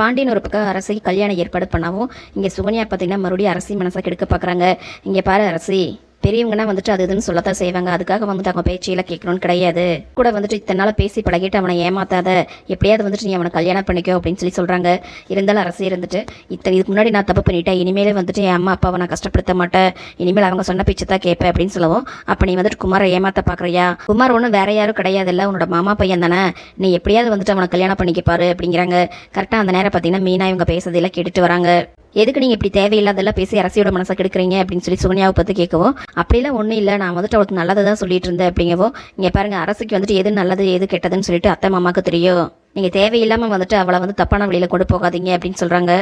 பாண்டியன் ஒரு பக்கம் அரசி கல்யாணம் ஏற்பாடு பண்ணாவும் இங்கே சுகன்யா பார்த்தீங்கன்னா மறுபடியும் அரசி மனசை கெடுக்க பார்க்குறாங்க இங்கே பாரு அரசி பெரியவங்கன்னா வந்துட்டு அது இதுன்னு சொல்லத்தான் செய்வாங்க. அதுக்காக வந்துட்டு அவங்க பேச்சையெல்லாம் கேட்கணும்னு கிடையாது. கூட வந்துட்டு இத்தனை பேசி பழகிட்டு அவனை ஏமாத்தாத எப்படியாவது வந்துட்டு நீ அவனை கல்யாணம் பண்ணிக்கோ அப்படின்னு சொல்லி சொல்கிறாங்க இருந்தாலும் அரசு இருந்துட்டு இத்தனை இதுக்கு முன்னாடி நான் தப்பு பண்ணிட்டேன் இனிமேல் வந்துட்டு என் அம்மா அப்பாவை நான் கஷ்டப்படுத்த மாட்டேன் இனிமேல் அவங்க சொன்ன பேச்சு தான் கேட்பேன் அப்படின்னு சொல்லவும். அப்போ நீ வந்துட்டு குமாரை ஏமாத்த பார்க்குறியா குமார் ஒன்றும் வேற யாரும் கிடையாதுல்ல உன்னோட மாமா பையன் தானே. நீ எப்படியாவது வந்துட்டு அவனை கல்யாணம் பண்ணிக்க பாரு அப்படிங்கிறாங்க. கரெக்டாக அந்த நேரம் பார்த்தீங்கன்னா மீனா இவங்க பேசுறதெல்லாம் கேட்டுட்டு வராங்க. எதுக்கு நீங்கள் இப்படி தேவையில்லாதெல்லாம் பேசி அரசியோட மனசை கெடுக்குறீங்க அப்படின்னு சொல்லி சுகன்யாவை பற்றி கேட்கவும் அப்படிலாம் ஒன்றும் இல்லை. நான் வந்துட்டு அவளுக்கு நல்லதை தான் சொல்லிட்டு இருந்தேன் அப்படிங்கவோ? இங்கே பாருங்க அரசுக்கு வந்துட்டு எது நல்லது எது கெட்டதுன்னு சொல்லிட்டு அத்தை மாமாவுக்கு தெரியும். நீங்கள் தேவையில்லாமல் வந்துட்டு அவளை வந்து தப்பான வழியில் கொண்டு போகாதீங்க அப்படின்னு சொல்கிறாங்க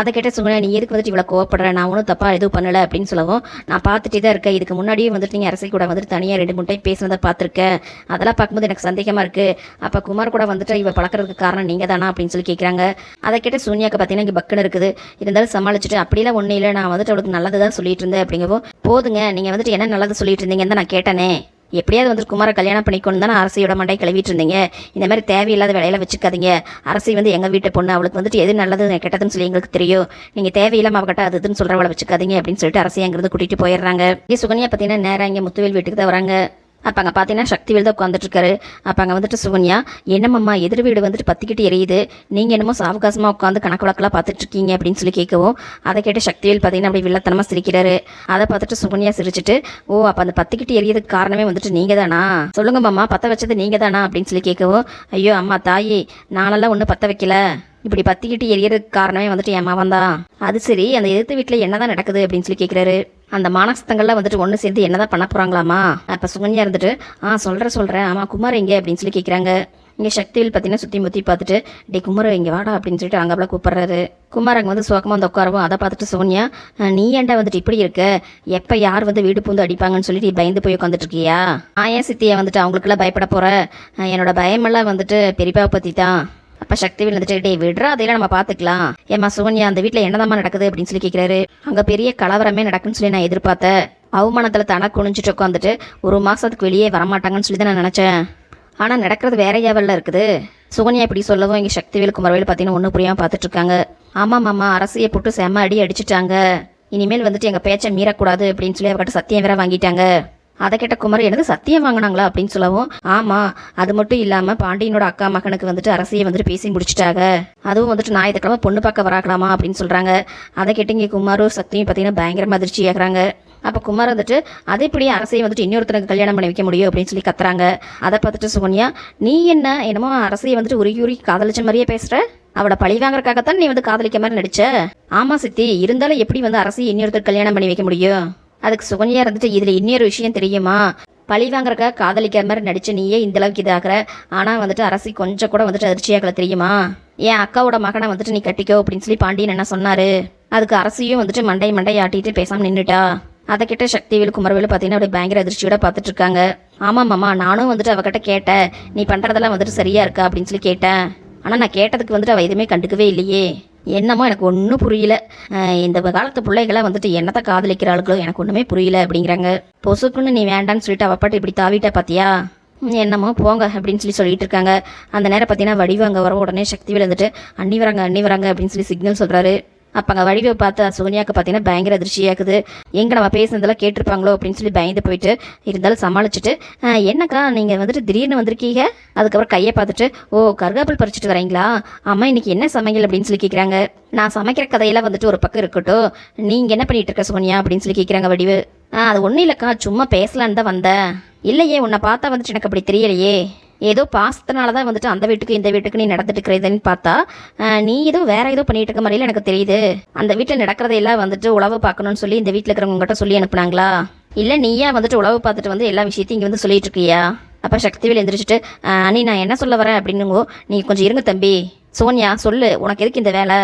அதை கேட்ட சுகன்யா நீ எதுக்கு வந்துட்டு இவ்வளோ கோவப்படுற? நான் ஒன்றும் தப்பாக எதுவும் பண்ணலை அப்படின்னு சொல்லவும் நான் பார்த்துட்டே தான் இருக்கேன். இதுக்கு முன்னாடியே வந்துட்டு நீங்கள் அரசை கூட வந்துட்டு தனியாக ரெண்டு மூணு டைம் பேசுனதை பார்த்துருக்கேன் அதெல்லாம் பார்க்கும்போது எனக்கு சந்தேகமாக இருக்குது அப்போ குமார் கூட வந்துட்டு இவ பழக்கிறதுக்கு காரணம் நீங்கள் தானா அப்படின்னு சொல்லி கேட்குறாங்க அதை கேட்ட சூன்யாக்கு பார்த்தீங்கன்னா இங்கே பக்குன்னு இருக்குது. இருந்தாலும் சமாளிச்சுட்டு அப்படிலாம் ஒன்றும் இல்லை. நான் வந்துட்டு அவளுக்கு நல்லது தான் சொல்லிட்டு இருந்தேன். அப்படிங்கவும் போதுங்க. நீங்கள் வந்துட்டு என்ன நல்லது சொல்லிட்டு இருந்தீங்கன்னு தான் நான் கேட்டேனே. எப்படியாவது வந்துட்டு குமார கல்யாணம் பண்ணிக்கணும் தானே அரசியோட மண்டை கிளவிட்டு இருந்தீங்க. இந்த மாதிரி தேவையில்லாத வேலையில வச்சுக்காதீங்க. அரசி வந்து எங்கள் வீட்டு பொண்ணு அவளுக்கு வந்துட்டு எது நல்லது கெட்டதுன்னு சொல்லி எங்களுக்கு தெரியும். நீங்கள் தேவையில்லாம அவகிட்ட அது இதுன்னு சொல்கிறவளை வச்சுக்காதீங்க அப்படின்னு சொல்லிட்டு அரசி அங்கிருந்து கூட்டிகிட்டு போயிடுறாங்க. சுகன்யா பார்த்தீங்கன்னா நேராக இங்கே முத்துவேல் வீட்டுக்கு தான் வராங்க. அப்போ அங்கே பார்த்தீங்கன்னா சக்திவேல் தான் உட்காந்துட்டு இருக்காரு அப்போ அங்கே வந்துட்டு சுகன்யா என்னம்மா எதிர் வீடு வந்துட்டு பத்திக்கிட்டு எரியுது. நீங்கள் என்னமோ சாவகாசமாக உட்காந்து கணக்கு வழக்கெல்லாம் பார்த்துட்டு இருக்கீங்க அப்படின்னு சொல்லி கேட்கவும் அதை கேட்டு சக்திவேல் பார்த்தீங்கன்னா அப்படி வில்லத்தனமாக சிரிக்கிறாரு. அதை பார்த்துட்டு சுகன்யா சிரிச்சிட்டு ஓ அப்போ அந்த பத்திக்கிட்டு எரியதுக்கு காரணமே வந்துட்டு நீங்கள் தானா சொல்லுங்க மாமா பற்ற வச்சது நீங்கள் தானா அப்படின்னு சொல்லி கேட்கவும் ஐயோ அம்மா தாயி நானெல்லாம் ஒன்றும் பற்ற வைக்கல. இப்படி பத்திக்கிட்டு எரியறதுக்கு காரணமே வந்துட்டு என் மகன் தான். அது சரி அந்த எதிர்த்து வீட்டில் என்னதான் நடக்குது அப்படின்னு சொல்லி கேட்குறாரு அந்த மானசத்தங்கள்லாம் வந்துட்டு ஒன்று சேர்ந்து என்னதான் பண்ண போகிறாங்களாமா அப்போ சுகன்யா இருந்துட்டு ஆ சொல்கிறேன் சொல்கிறேன் ஆமாம் குமார் எங்கே? அப்படின்னு சொல்லி கேட்குறாங்க இங்கே சக்தியில் பார்த்தீங்கன்னா சுற்றி முற்றி பார்த்துட்டு டே குமார் இங்கே வாடா அப்படின்னு சொல்லிட்டு அங்கே கூப்பிட்றாரு. குமார் அங்கே வந்து சோகமாக வந்து உட்காரவும் அதை பார்த்துட்டு சோனியா நீ ஏன்டா வந்துட்டு இப்படி இருக்க? எப்போ யார் வந்து வீடு பூந்து அடிப்பாங்கன்னு சொல்லிட்டு நீ பயந்து போய் உட்காந்துட்டு இருக்கியா? ஆ ஏன் சித்தியை வந்துட்டு அவங்களுக்குலாம் பயப்பட போகிற என்னோட பயமெல்லாம் வந்துட்டு பெரியப்பாவை பற்றி தான் அப்ப சக்திவேல் வந்துட்டு டே விடுறா அதையெல்லாம் நம்ம பாத்துக்கலாம் ஏமா சுகன்யா அந்த வீட்டில் என்னதாம்மா நடக்குது? அப்படின்னு சொல்லி கேக்குறாரு. அங்க பெரிய கலவரமே நடக்குன்னு சொல்லி நான் எதிர்பார்த்தேன் அவமானத்துல தனக்கு குனிஞ்சிட்டு உட்காந்துட்டு ஒரு மாசத்துக்கு வெளியே வரமாட்டாங்கன்னு சொல்லி தான் நான் நினைச்சேன். ஆனா நடக்கிறது வேற யாவல்ல இருக்குது. சுகன்யா இப்படி சொல்லவும் இங்க சக்திவேல் குமரவேல் பார்த்தீங்கன்னா ஒன்றும் புரியாம பார்த்துட்டு இருக்காங்க ஆமா மாமா அரசியை போட்டு செம்ம அடி அடிச்சிட்டாங்க. இனிமேல் வந்துட்டு எங்க பேச்சை மீறக்கூடாது அப்படின்னு சொல்லி அவர்கிட்ட சத்தியம் வேற வாங்கிட்டாங்க. அதை கேட்ட குமர் எனக்கு சத்தியம் வாங்கினாங்களா? அப்படின்னு சொல்லவும் ஆமா அது மட்டும் இல்லாம பாண்டியனோட அக்கா மகனுக்கு வந்துட்டு அரசியை வந்துட்டு பேசி முடிச்சிட்டாங்க. அதுவும் வந்துட்டு ஞாயிற்றுக்கிழமை பொண்ணு பார்க்க வராக்கலாமா அப்படின்னு சொல்றாங்க. அதை கேட்டு இங்கே குமாரும் சக்தியும் பார்த்தீங்கன்னா பயங்கரமாக அதிர்ச்சி ஆகுறாங்க. அப்போ குமார் வந்துட்டு அதை இப்படி அரசையை வந்துட்டு இன்னொருத்தனுக்கு கல்யாணம் பண்ணி வைக்க முடியும்? அப்படின்னு சொல்லி கத்துறாங்க. அதை பார்த்துட்டு சுகன்யா நீ என்ன என்னமோ அரசையை வந்துட்டு உருகி உருகி காதலிச்ச மாதிரியே பேசுற? அவளை பழி வாங்குறக்காகத்தான் நீ வந்து காதலிக்க மாதிரி நடிச்ச? ஆமா சித்தி. இருந்தாலும் எப்படி வந்து அரசியை இன்னொருத்தர் கல்யாணம் பண்ணி வைக்க முடியும்? அதுக்கு சுகன்யா இருந்துட்டு இதுல இன்னொரு விஷயம் தெரியுமா? பழி வாங்குறக்கா காதலிக்கிற மாதிரி நடிச்ச நீயே இந்த அளவுக்கு இதாகிற ஆனா வந்துட்டு அரசி கொஞ்சம் கூட வந்துட்டு அதிர்ச்சியாகல தெரியுமா? என் அக்காவோட மகனை வந்துட்டு நீ கட்டிக்கோ அப்படின்னு சொல்லி பாண்டியன் என்ன சொன்னாரு. அதுக்கு அரசியும் வந்துட்டு மண்டை மண்டை ஆட்டிட்டு பேசாம நின்றுட்டா அதை கிட்ட சக்திவேல் குமரவேலு பார்த்தீங்கன்னா அப்படியே பயங்கர அதிர்ச்சியோட பார்த்துட்டு இருக்காங்க. ஆமாம் மாமா நானும் வந்துட்டு அவகிட்ட கேட்டேன். நீ பண்ணுறதெல்லாம் வந்துட்டு சரியா இருக்கா? அப்படின்னு சொல்லி கேட்டேன். ஆனால் நான் கேட்டதுக்கு வந்துட்டு அவள் எதுவுமே கண்டுக்கவே இல்லையே. என்னமோ எனக்கு ஒன்றும் புரியல. இந்த காலத்து பிள்ளைகளை வந்துட்டு என்னத்தை காதலிக்கிறாளுகளோ எனக்கு ஒன்றுமே புரியல அப்படிங்கிறாங்க. பொசுக்குன்னு நீ வேண்டான்னு சொல்லிட்டு அவப்பாட்டு இப்படி தாவிட்ட பாத்தியா? என்னமோ போங்க அப்படின்னு சொல்லி சொல்லிட்டு இருக்காங்க. அந்த நேரம் பார்த்தீங்கன்னா வடிவு அங்கே வர உடனே சக்தி விழுந்துட்டு அண்ணி வராங்க அண்ணி வராங்க அப்படின்னு சொல்லி சிக்னல் சொல்கிறாரு அப்போ அங்கே வடிவை பார்த்து சோனியாவுக்கு பார்த்தீங்கன்னா பயங்கர அதிர்ச்சியாக இருக்குது. எங்கே நம்ம பேசுனதெல்லாம் கேட்டிருப்பாங்களோ அப்படின்னு சொல்லி பயந்து போயிட்டு இருந்தாலும் சமாளிச்சுட்டு என்னக்கா நீங்கள் வந்துட்டு திடீர்னு வந்திருக்கீங்க? அதுக்கப்புறம் கையை பார்த்துட்டு ஓ கருகாப்பில் பறிச்சுட்டு வரீங்களா? அம்மா இன்னைக்கு என்ன சமையல் அப்படின்னு சொல்லி கேட்குறாங்க நான் சமைக்கிற கதையெல்லாம் வந்துட்டு ஒரு பக்கம் இருக்கட்டும். நீங்கள் என்ன பண்ணிட்டு இருக்க சோனியா அப்படின்னு சொல்லி கேட்குறாங்க வடிவு. ஆ அது ஒன்றும் இல்லைக்கா சும்மா பேசலான்னு தான் வந்தேன். இல்லையே உன்னை பார்த்தா வந்துட்டு எனக்கு அப்படி தெரியலையே. ஏதோ பாசத்தினால தான் வந்துட்டு அந்த வீட்டுக்கு இந்த வீட்டுக்கு நீ நடந்துட்டு இருக்கிறதுன்னு பார்த்தா நீ ஏதோ வேற ஏதோ பண்ணிட்டு இருக்க மாதிரில எனக்கு தெரியுது. அந்த வீட்டில் நடக்கிறதையெல்லாம் வந்துட்டு உழவு பார்க்கணும்னு சொல்லி இந்த வீட்டில் இருக்கிறவங்க கிட்ட சொல்லி அனுப்புனாங்களா? இல்லை நீயா வந்துட்டு உழவு பார்த்துட்டு வந்து எல்லா விஷயத்தையும் இங்கே வந்து சொல்லிட்டு இருக்கியா அப்போ சக்திவேல் எந்திரிச்சிட்டு "ஆஹ், அண்ணி நான் என்ன சொல்ல வரேன்? அப்படின்னுங்கோ நீ கொஞ்சம் இருங்க தம்பி. சோனியா சொல்லு. உனக்கு எதுக்கு இந்த வேலை?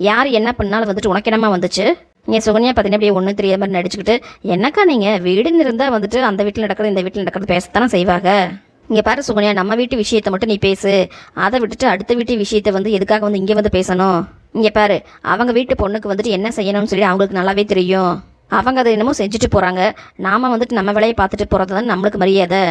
யார் என்ன பண்ணாலும் வந்துட்டு உனக்கு என்னமா வந்துச்சு? நீங்கள் சுகன்யா பார்த்தீங்கன்னா அப்படியே ஒன்றும் தெரியாத மாதிரி நடிச்சுக்கிட்டு என்னக்கா நீங்கள் வீடுன்னு இருந்தால் வந்துட்டு அந்த வீட்டில் நடக்கிறது இந்த வீட்டில் நடக்கிறது பேசத்தானே செய்வாங்க? இங்கே பாரு சுகன்யா நம்ம வீட்டு விஷயத்தை மட்டும் நீ பேசு. அதை விட்டுட்டு அடுத்த வீட்டு விஷயத்தை வந்து எதுக்காக வந்து இங்கே வந்து பேசணும்? இங்கே பாரு அவங்க வீட்டு பொண்ணுக்கு வந்துட்டு என்ன செய்யணும்னு சொல்லி அவங்களுக்கு நல்லாவே தெரியும். அவங்க அதை என்னமோ செஞ்சுட்டு போகிறாங்க நாம வந்துட்டு நம்ம வேலையை பார்த்துட்டு போகிறது தான் நம்மளுக்கு மரியாதை.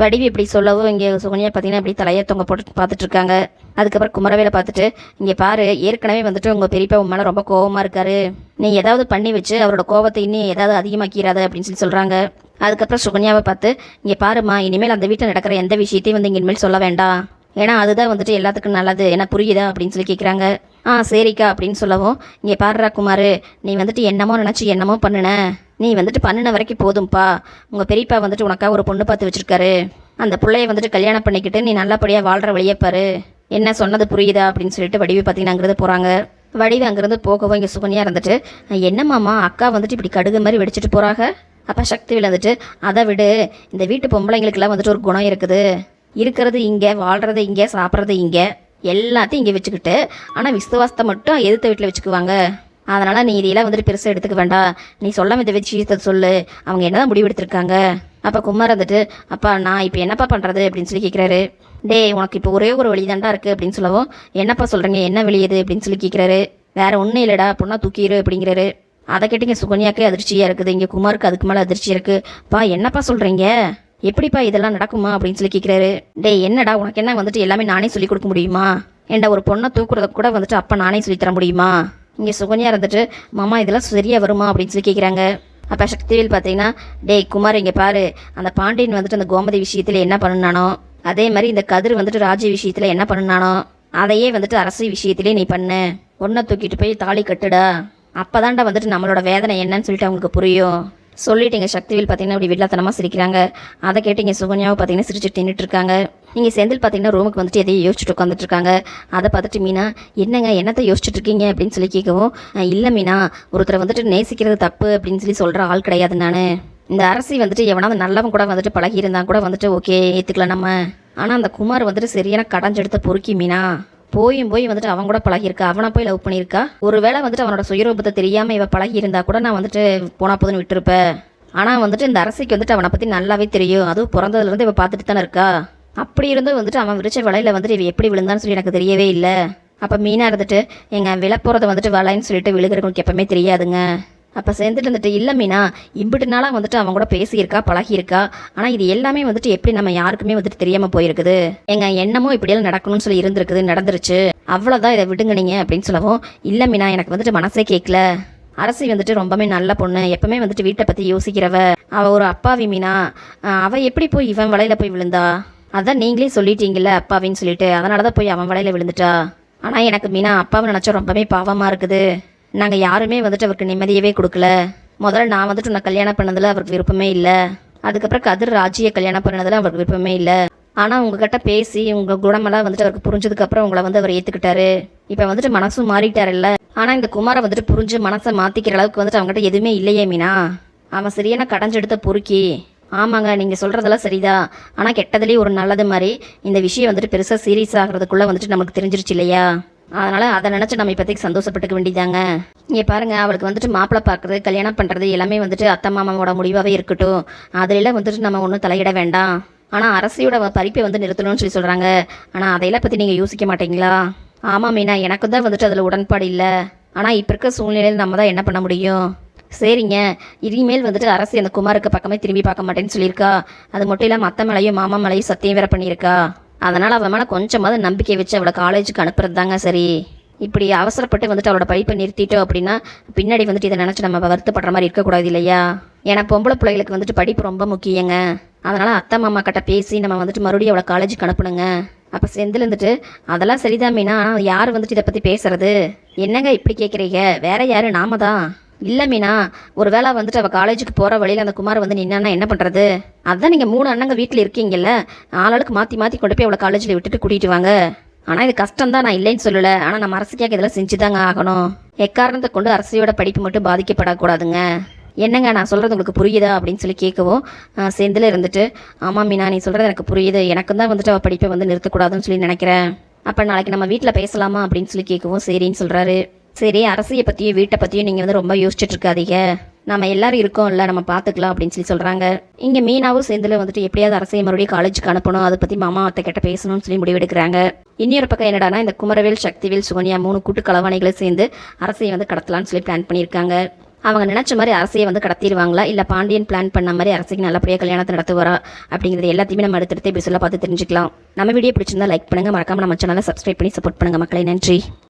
வடிவு இப்படி சொல்லவும் இங்கே சுகன்யா பார்த்தீங்கன்னா இப்படி தலையை தொங்க போட்டு பார்த்துட்டு இருக்காங்க அதுக்கப்புறம் குமரவேலை பார்த்துட்டு இங்கே பாரு ஏற்கனவே வந்துட்டு உங்கள் பெரியப்பா உன் மேலே ரொம்ப கோவமாக இருக்காரு. நீ ஏதாவது பண்ணி வச்சு அவரோட கோவத்தை இன்னும் ஏதாவது அதிகமாக்கிறாத அப்படின்னு சொல்லி சொல்கிறாங்க அதுக்கப்புறம் சுகன்யாவை பார்த்து இங்கே பாருமா இனிமேல் அந்த வீட்டில் நடக்கிற எந்த விஷயத்தையும் வந்து இனிமேல் சொல்ல வேண்டாம். ஏன்னா அதுதான் வந்துட்டு எல்லாத்துக்கும் நல்லது. ஏன்னா புரியுதா? அப்படின்னு சொல்லி கேட்குறாங்க ஆ சரிக்கா அப்படின்னு சொல்லவும் இங்கே பாடுறா குமார் நீ வந்துட்டு என்னமோ நினச்சி என்னமோ பண்ணுன. நீ வந்துட்டு பண்ணின வரைக்கும் போதும்ப்பா உங்கள் பெரியப்பா வந்துட்டு உனக்கா ஒரு பொண்ணு பார்த்து வச்சுருக்காரு. அந்த பிள்ளைய வந்துட்டு கல்யாணம் பண்ணிக்கிட்டு நீ நல்லபடியாக வாழ்கிற வழியை பாரு. என்ன சொன்னது புரியுதா அப்படின்னு சொல்லிட்டு வடிவு பார்த்தீங்கன்னா அங்கிருந்து போகிறாங்க வடிவு அங்கேருந்து போகவும் இங்கே சுகன்யா இருந்துட்டு என்னம்மாம்மா அக்கா வந்துட்டு இப்படி கடுகு மாதிரி வெடிச்சிட்டு போகிறாங்க அப்போ சக்தி விழுந்துட்டு அதை விடு. இந்த வீட்டு பொம்பளைங்களுக்கெல்லாம் வந்துட்டு ஒரு குணம் இருக்குது. இருக்கிறது இங்கே வாழ்கிறது இங்கே சாப்பிட்றது இங்கே. எல்லாத்தையும் இங்கே வச்சுக்கிட்டு ஆனால் விசுவாசத்தை மட்டும் எதிர்த்த வீட்டில் வச்சுக்குவாங்க. அதனால் நீ இதையெல்லாம் வந்துட்டு பெருசாக எடுத்துக்க வேண்டாம். நீ சொல்ல இந்த விஷயத்தை சொல்லு. அவங்க என்னதான் தான் முடிவெடுத்திருக்காங்க அப்போ குமார் வந்துட்டு அப்பா நான் இப்போ என்னப்பா பண்ணுறது அப்படின்னு சொல்லி கேட்குறாரு டேய் உனக்கு இப்போ ஒரே ஒரு வழி தாண்டா இருக்குது அப்படின்னு சொல்லவும் என்னப்பா சொல்கிறீங்க என்ன வெளியது இது? அப்படின்னு சொல்லி கேட்குறாரு வேற ஒன்றும் இல்லைடா பொண்ணா தூக்கிடு அப்படிங்கிறாரு. அதை கேட்டீங்க சுகன்யாக்கே அதிர்ச்சியாக இருக்குது. இங்கே குமாருக்கு அதுக்கு மேலே அதிர்ச்சி இருக்குது பா என்னப்பா சொல்கிறீங்க எப்படிப்பா இதெல்லாம் நடக்குமா? அப்படின்னு சொல்லி கேட்குறாரு டே என்னடா உனக்கு என்ன வந்துட்டு எல்லாமே நானே சொல்லிக் கொடுக்க முடியுமா? ஏண்டா ஒரு பொண்ணை தூக்குறத கூட வந்துட்டு அப்பா நானே சொல்லித்தர முடியுமா? இங்கே சுகன்யா இருந்துட்டு மாமா இதெல்லாம் சரியாக வருமா? அப்படின்னு சொல்லி கேட்குறாங்க அப்போ சக்திவேல் பார்த்தீங்கன்னா டேய் குமார் இங்கே பாரு. அந்த பாண்டியன் வந்துட்டு அந்த கோமதி விஷயத்தில் என்ன பண்ணுனானோ அதே மாதிரி இந்த கதிர் வந்துட்டு ராஜ விஷயத்தில் என்ன பண்ணுனானோ அதையே வந்துட்டு அரசு விஷயத்திலே நீ பண்ணு. ஒன்றை தூக்கிட்டு போய் தாலி கட்டுடா. அப்போதாண்டா வந்துட்டு நம்மளோட வேதனை என்னன்னு சொல்லிட்டு அவங்களுக்கு புரியும். சொல்லிட்டீங்க சக்திவேல் பார்த்தீங்கன்னா இப்படி வில்லாத்தனமாக சிரிக்கிறாங்க. அதை கேட்டு இங்கே சுகன்யாவை பார்த்தீங்கன்னா சிரிச்சுட்டு நின்றுட்டு இருக்காங்க நீங்கள் செந்தில் பார்த்தீங்கன்னா ரூமுக்கு வந்துட்டு எதையும் யோசிச்சுட்டு உட்காந்துட்டு இருக்காங்க அதை பார்த்துட்டு மீனா என்னங்க என்னத்தை யோசிச்சுட்டு இருக்கீங்க அப்படின்னு சொல்லி கேட்கவும் இல்லை மீனா ஒருத்தரை வந்துட்டு நேசிக்கிறது தப்பு அப்படின்னு சொல்லி சொல்கிற ஆள் கிடையாது நான். இந்த அரசி வந்துட்டு எவனாவது நல்லவன் கூட வந்துட்டு பழகி கூட வந்துட்டு ஓகே ஏற்றுக்கலாம் நம்ம. ஆனால் அந்த குமார் வந்துட்டு சரியான கடைஞ்செடுத்த பொறுக்கி மீனா. போயும் போய் வந்துட்டு அவன் கூட பழகியிருக்கா? அவனை போய் லவ் பண்ணியிருக்கா? ஒருவேளை வந்துட்டு அவனோட சுயரூபத்தை தெரியாமல் இவ பழகி இருந்தா கூட நான் வந்துட்டு போனா போதுன்னு விட்டுருப்பேன் ஆனால் வந்துட்டு இந்த அரசிக்கு வந்துட்டு அவனை பற்றி நல்லாவே தெரியும். அதுவும் பிறந்ததுலேருந்து இவ பார்த்துட்டு தானே இருக்கா? அப்படி இருந்தும் வந்துட்டு அவன் விரிச்ச வலையில வந்துட்டு இவ எப்படி விழுந்தான்னு சொல்லி எனக்கு தெரியவே இல்லை. அப்போ மீனா இருந்துட்டு எங்கள் விழப்போகிறத வந்துட்டு வலைன்னு சொல்லிட்டு விழுகிறவங்களுக்கு எப்பவுமே தெரியாதுங்க. அப்போ சேர்ந்துட்டு வந்துட்டு இல்லை மீனா இம்பிட்டு நாளாக வந்துட்டு அவன் கூட பேசியிருக்கா பழகியிருக்கா. ஆனால் இது எல்லாமே வந்துட்டு எப்படி நம்ம யாருக்குமே வந்துட்டு தெரியாமல் போயிருக்குது? எங்க எண்ணமோ இப்படியெல்லாம் நடக்கணும்னு சொல்லி இருந்திருக்குது நடந்துருச்சு. அவ்வளோதான் இதை விடுங்க நீங்கள் அப்படின்னு சொல்லவும் இல்லை மீனா எனக்கு வந்துட்டு மனசே கேட்கல அரசி வந்துட்டு ரொம்பவே நல்ல பொண்ணு. எப்பவுமே வந்துட்டு வீட்டை பற்றி யோசிக்கிறவ. அவ ஒரு அப்பாவி மீனா. அவள் அவ எப்படி போய் இவன் வலையில போய் விழுந்தா? அதான் நீங்களே சொல்லிட்டீங்கல்ல அப்பாவின்னு சொல்லிட்டு. அதனால தான் போய் அவன் வலையில விழுந்துட்டா. ஆனால் எனக்கு மீனா அப்பாவை நினச்சா ரொம்பவே பாவமாக இருக்குது. நாங்கள் யாருமே வந்துட்டு அவருக்கு நிம்மதியவே கொடுக்கல. முதல்ல நான் வந்துட்டு உன்னை கல்யாணம் பண்ணதில் அவருக்கு விருப்பமே இல்லை. அதுக்கப்புறம் கதிர் ராஜியை கல்யாணம் பண்ணதில் அவருக்கு விருப்பமே இல்லை. ஆனால் உங்ககிட்ட பேசி உங்கள் குணமெல்லாம் வந்துட்டு அவருக்கு புரிஞ்சதுக்கப்புறம் உங்களை வந்து அவர் ஏற்றுக்கிட்டாரு இப்போ வந்துட்டு மனசும் மாறிட்டாருல்ல. ஆனால் இந்த குமாரை வந்துட்டு புரிஞ்சு மனசை மாற்றிக்கிற அளவுக்கு வந்துட்டு அவங்ககிட்ட எதுவுமே இல்லையே மீனா. அவன் சரியான கடைஞ்செடுத்த பொறுக்கி. ஆமாங்க நீங்கள் சொல்கிறதெல்லாம் சரிதான். ஆனால் கெட்டதுலேயே ஒரு நல்லது மாதிரி இந்த விஷயம் வந்துட்டு பெருசாக சீரியஸ் ஆகிறதுக்குள்ளே வந்துட்டு நமக்கு தெரிஞ்சிருச்சு இல்லையா? அதனால் அதை நினச்சி நம்ம இப்போதைக்கு சந்தோஷப்பட்டுக்க வேண்டியதாங்க. இங்கே பாருங்கள் அவளுக்கு வந்துட்டு மாப்பிள்ளை பார்க்குறது கல்யாணம் பண்ணுறது எல்லாமே வந்துட்டு அத்தை மாமாவோட முடிவாகவே இருக்கட்டும். அதிலெல்லாம் வந்துட்டு நம்ம ஒன்றும் தலையிட வேண்டாம். ஆனால் அரசியோட பறிப்பை வந்து நிறுத்தணும்னு சொல்லி சொல்கிறாங்க ஆனால் அதையெல்லாம் பற்றி நீங்கள் யோசிக்க மாட்டீங்களா? ஆமாம் மீனா எனக்கு தான் வந்துட்டு அதில் உடன்பாடு இல்லை. ஆனால் இப்போ இருக்க சூழ்நிலையில் நம்ம தான் என்ன பண்ண முடியும்? சரிங்க இனிமேல் வந்துட்டு அரசு அந்த குமாருக்கு பக்கமே திரும்பி பார்க்க மாட்டேன்னு சொல்லியிருக்கா. அது மட்டும் இல்லாமல் அத்தை மேலையும் மாமா மேலையும் சத்தியம் வேற பண்ணியிருக்கா. அதனால் அவன் மேலே கொஞ்சமாவது நம்பிக்கை வச்சு அவளை காலேஜுக்கு அனுப்புறது தாங்க சரி. இப்படி அவசரப்பட்டு வந்துட்டு அவளோட படிப்பை நிறுத்திட்டோம் அப்படின்னா பின்னாடி வந்துட்டு இதை நினச்சி நம்ம வருத்தப்படுற மாதிரி இருக்கக்கூடாது இல்லையா? ஏன்னா பொம்பளை பிள்ளைகளுக்கு வந்துட்டு படிப்பு ரொம்ப முக்கியங்க. அதனால் அத்தை மாமா கிட்ட பேசி நம்ம வந்துட்டு மறுபடியும் அவளை காலேஜுக்கு அனுப்பணுங்க. அப்போ செந்தில் அதெல்லாம் சரிதான் மீனா ஆனால் யார் வந்துட்டு இதை பற்றி பேசுறது? என்னங்க இப்படி கேட்குறீங்க வேற யார்? நாம தான் இல்லை மீனா ஒரு வேளை வந்துட்டு அவள் காலேஜுக்கு போகிற வழியில் அந்த குமார் வந்து நின்னான்னா என்ன பண்ணுறது அதான் நீங்கள் மூணு அண்ணங்க வீட்டில் இருக்கீங்கல்ல ஆளாளுக்கு மாற்றி மாற்றி கொண்டு போய் அவளை காலேஜில் விட்டுட்டு கூட்டிகிட்டு வாங்க. ஆனால் இது கஷ்டம் தான் நான் இல்லைன்னு சொல்லலை. ஆனால் நம்ம அரசுக்காக இதெல்லாம் செஞ்சு தாங்க ஆகணும். எக்காரணத்தை கொண்டு அரசியோட படிப்பு மட்டும் பாதிக்கப்படக்கூடாதுங்க. என்னங்க நான் சொல்கிறது உங்களுக்கு புரியுதா அப்படின்னு சொல்லி கேட்கவும் சேர்ந்துல இருந்துட்டு ஆமாம் மீனா நீ சொல்கிறது எனக்கு புரியுது. எனக்கு தான் வந்துட்டு அவள் படிப்பை வந்து நிறுத்தக்கூடாதுன்னு சொல்லி நினைக்கிறேன். அப்போ நாளைக்கு நம்ம வீட்டில் பேசலாமா? அப்படின்னு சொல்லி கேட்கவும் சரின்னு சொல்கிறாரு சரி அரசியை பற்றியும் வீட்டை பற்றியும் நீங்கள் வந்து ரொம்ப யோசிச்சுட்டு இருக்காதீங்க நம்ம எல்லாரும் இருக்கோம்ல நம்ம பார்த்துக்கலாம் அப்படின்னு சொல்லி சொல்கிறாங்க இங்கே மீனாவும் சேர்ந்துல வந்துட்டு எப்படியாவது அரசியை மறுபடியும் காலேஜுக்கு அனுப்பணும் அதை பற்றி மாமா அத்தை கிட்ட பேசணும்னு சொல்லி முடிவெடுக்கிறாங்க. இன்னொரு பக்கம் என்னடானா இந்த குமரவேல் சக்திவேல் சுகன்யா மூணு கூட்டு கலவாணிகளை சேர்ந்து அரசியை வந்து கடத்தலாம்னு சொல்லி பிளான் பண்ணியிருக்காங்க. அவங்க நினச்ச மாதிரி அரசியை வந்து கடத்திடுவாங்களா? இல்லை பாண்டியன் பிளான் பண்ண மாதிரி அரசுக்கு நல்லபடியாக கல்யாணத்தை நடத்துவாரா? அப்படிங்கிறது எல்லாத்தையுமே நம்ம அடுத்தடுத்து இப்படி சொல்ல பார்த்து தெரிஞ்சுக்கலாம். நம்ம வீடியோ பிடிச்சிருந்தா லைக் பண்ணுங்கள் மறக்காமல் நம்ம சேனலை சப்ஸ்கிரைப் பண்ணி சப்போர்ட் பண்ணுங்கள் மக்களை. நன்றி.